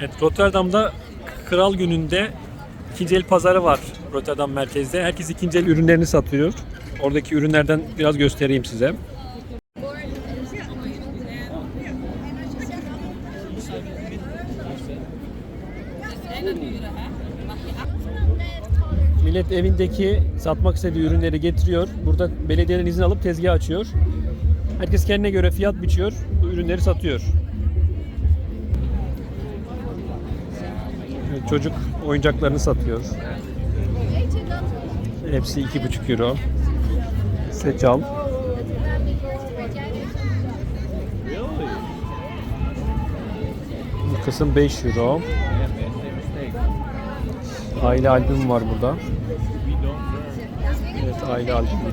Evet, Rotterdam'da Kral Günü'nde ikinci el pazarı var Rotterdam merkezde. Herkes ikinci el ürünlerini satıyor. Oradaki ürünlerden biraz göstereyim size. Millet evindeki satmak istediği ürünleri getiriyor. Burada belediyeden izin alıp tezgah açıyor. Herkes kendine göre fiyat biçiyor. Bu ürünleri satıyor. Çocuk oyuncaklarını satıyor. Hepsi 2,5 euro. Seç al. Bu kısım 5 euro. Aile albüm var burada. Evet aile albümü.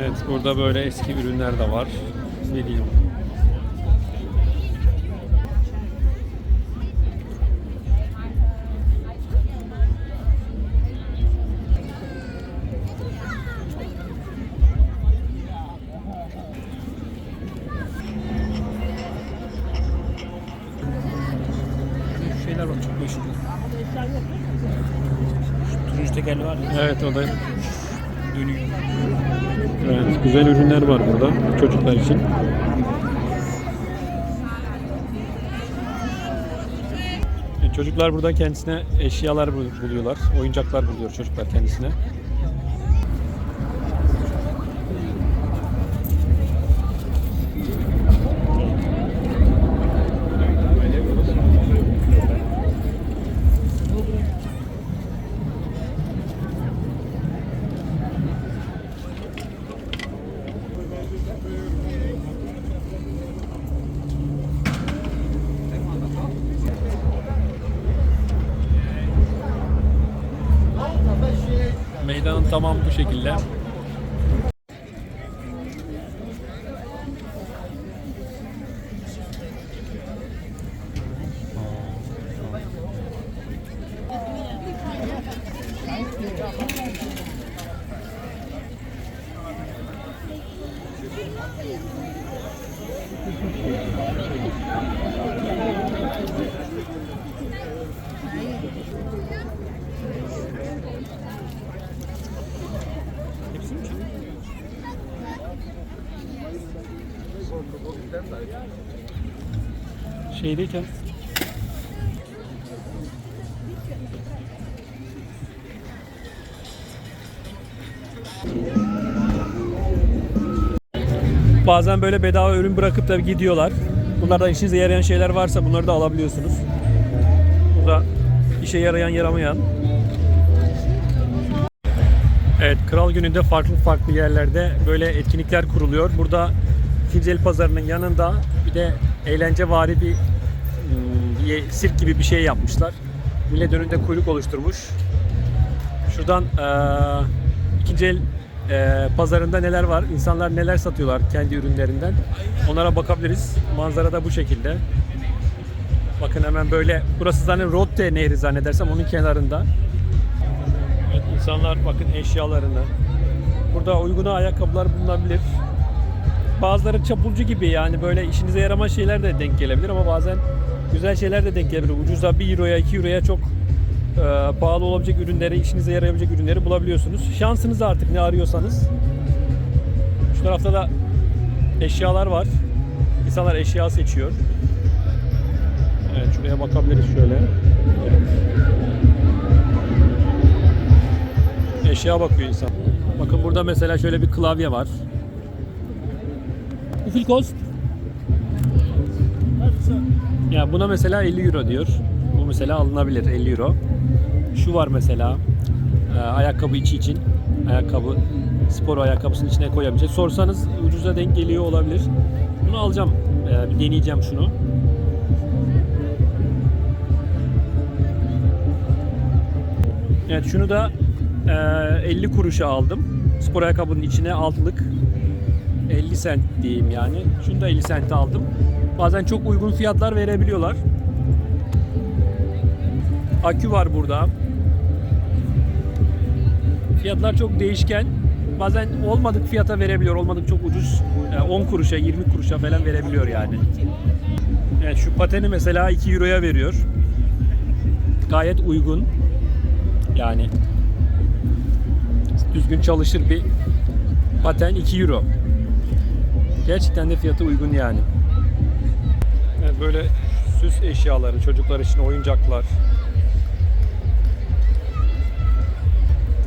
Evet burada böyle eski ürünler de var. Şu şeyler var çok meşhur. Turuncu tekerli var ya. Evet o da Dönüyor. Evet, güzel ürünler var burada çocuklar için. E, Çocuklar burada kendisine eşyalar bul- buluyorlar, oyuncaklar buluyor çocuklar kendisine. Tamamı bu şekilde. Şeydeyken Bazen böyle bedava ürün bırakıp da gidiyorlar. Bunlardan işinize yarayan şeyler varsa bunları da alabiliyorsunuz. Burada işe yarayan yaramayan. Evet, Kral Günü'nde farklı farklı yerlerde böyle etkinlikler kuruluyor. Burada ikinci el pazarının yanında bir de eğlence vari bir, hmm, bir sirk gibi bir şey yapmışlar. Millet önünde kuyruk oluşturmuş. Şuradan eee ikinci el eee, pazarında neler var, insanlar neler satıyorlar kendi ürünlerinden. Onlara bakabiliriz. Manzara da bu şekilde. Bakın hemen böyle, burası zaten Rotte Nehri zannedersem onun kenarında. Evet, insanlar bakın eşyalarını. Burada uyguna ayakkabılar bulunabilir. Bazıları çapulcu gibi yani böyle işinize yaramaz şeyler de denk gelebilir ama bazen güzel şeyler de denk gelebilir. Ucuza 1 euroya 2 euroya çok e, pahalı olabilecek ürünleri, işinize yarayabilecek ürünleri bulabiliyorsunuz. Şansınız artık ne arıyorsanız. Şu tarafta da eşyalar var. İnsanlar eşya seçiyor. Evet şuraya bakabiliriz şöyle. Eşya bakıyor insan. Bakın burada mesela şöyle bir klavye var. Bu viel kost? Ya buna mesela 50 euro diyor. Bu mesela alınabilir 50 euro. Şu var mesela e, ayakkabı içi için. Ayakkabı spor ayakkabısının içine koyabilecek. Sorsanız ucuza denk geliyor olabilir. Bunu alacağım. E, bir deneyeceğim şunu. Evet şunu da e, 50 kuruşa aldım. Spor ayakkabının içine altlık 50 sent diyeyim yani. Şunu da 50 sente aldım. Bazen çok uygun fiyatlar verebiliyorlar. Akü var burada. Fiyatlar çok değişken. bazen olmadık fiyata verebiliyor. Olmadık çok ucuz. e, 10 kuruşa 20 kuruşa falan verebiliyor yani. Evet, şu pateni mesela 2 euroya veriyor. Gayet uygun. Yani düzgün çalışır bir paten 2 euro. Gerçekten de fiyatı uygun yani. Evet, böyle süs eşyaları, çocuklar için oyuncaklar.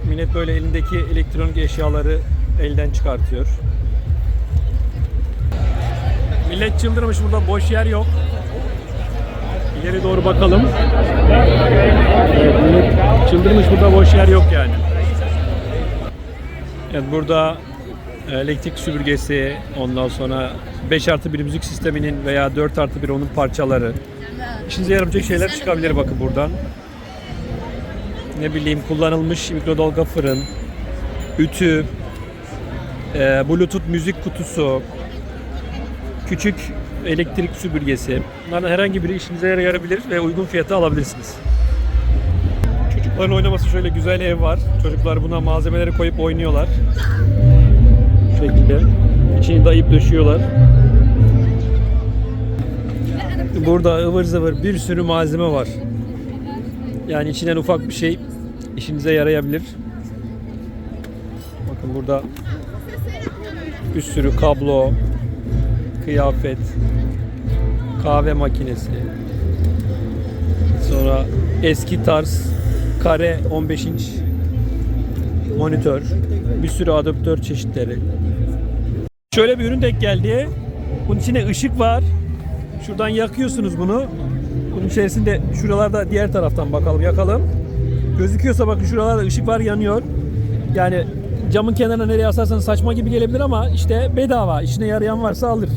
Millet böyle elindeki elektronik eşyaları elden çıkartıyor. Millet çıldırmış burada boş yer yok. İleri doğru bakalım. Evet, millet çıldırmış burada boş yer yok yani. Evet burada elektrik süpürgesi, ondan sonra 5 artı 1 müzik sisteminin veya 4 artı 1 onun parçaları. İşinize yaramayacak şeyler çıkabilir bakın buradan. Ne bileyim kullanılmış mikrodalga fırın, ütü, e, bluetooth müzik kutusu, küçük elektrik süpürgesi. Bunlardan herhangi biri işinize yarayabilir ve uygun fiyata alabilirsiniz. Çocukların oynaması şöyle güzel ev var. Çocuklar buna malzemeleri koyup oynuyorlar. Şekilde. İçini dayayıp döşüyorlar. Burada ıvır zıvır bir sürü malzeme var. Yani içinden ufak bir şey işinize yarayabilir. Bakın burada bir sürü kablo, kıyafet, kahve makinesi. Sonra eski tarz kare 15 inç monitör, bir sürü adaptör çeşitleri. Şöyle bir ürün denk geldi. Bunun içinde ışık var. Şuradan yakıyorsunuz bunu. Bunun içerisinde şuralarda diğer taraftan bakalım yakalım. Gözüküyorsa bakın şuralarda ışık var yanıyor. Yani camın kenarına nereye asarsanız saçma gibi gelebilir ama işte bedava. İşine yarayan varsa alır.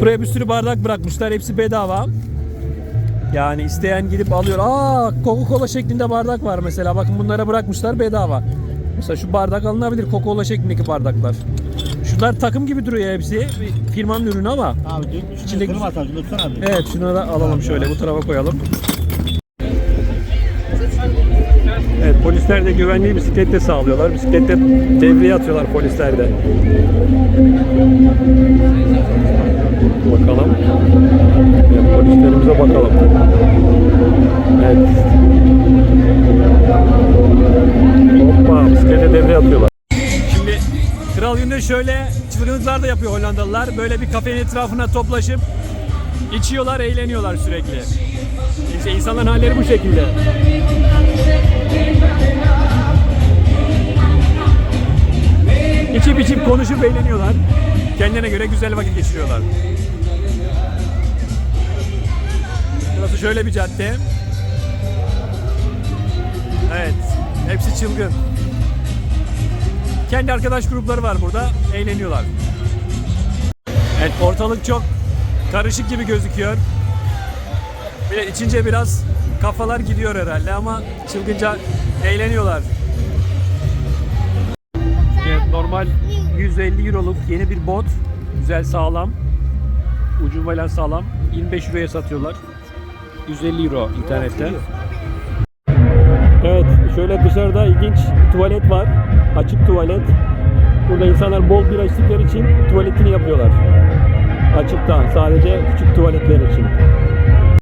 Buraya bir sürü bardak bırakmışlar. Hepsi bedava. Yani isteyen gidip alıyor. Aa Coca-Cola şeklinde bardak var mesela. Bakın bunlara bırakmışlar bedava. Mesela şu bardak alınabilir. Coca-Cola şeklindeki bardaklar. Şunlar takım gibi duruyor hepsi. Firmanın ürünü ama. Abi dün içinde kırma atar. Şunu abi. Evet şunu da alalım şöyle bu tarafa koyalım. Polisler de güvenliği bisikletle sağlıyorlar. Bisikletle devreye atıyorlar polisler de. Bakalım. Evet, polislerimize bakalım. Evet. Hoppa bisiklete devreye atıyorlar. Şimdi Kral Gün'de şöyle çılgınlıklar da yapıyor Hollandalılar. Böyle bir kafenin etrafına toplaşıp içiyorlar, eğleniyorlar sürekli. İşte insanların halleri bu şekilde. İçip içip konuşup eğleniyorlar. Kendine göre güzel vakit geçiriyorlar. Burası şöyle bir cadde. Evet. Hepsi çılgın. Kendi arkadaş grupları var burada. Eğleniyorlar. Evet ortalık çok karışık gibi gözüküyor. Bir de içince biraz kafalar gidiyor herhalde ama çılgınca eğleniyorlar. Evet, normal 150 euroluk yeni bir bot. Güzel sağlam. Ucu falan sağlam. 25 euroya satıyorlar. 150 euro internette. Evet şöyle dışarıda ilginç tuvalet var. Açık tuvalet. Burada insanlar bol bira içtikleri için tuvaletini yapıyorlar. Açıkta sadece küçük tuvaletler için.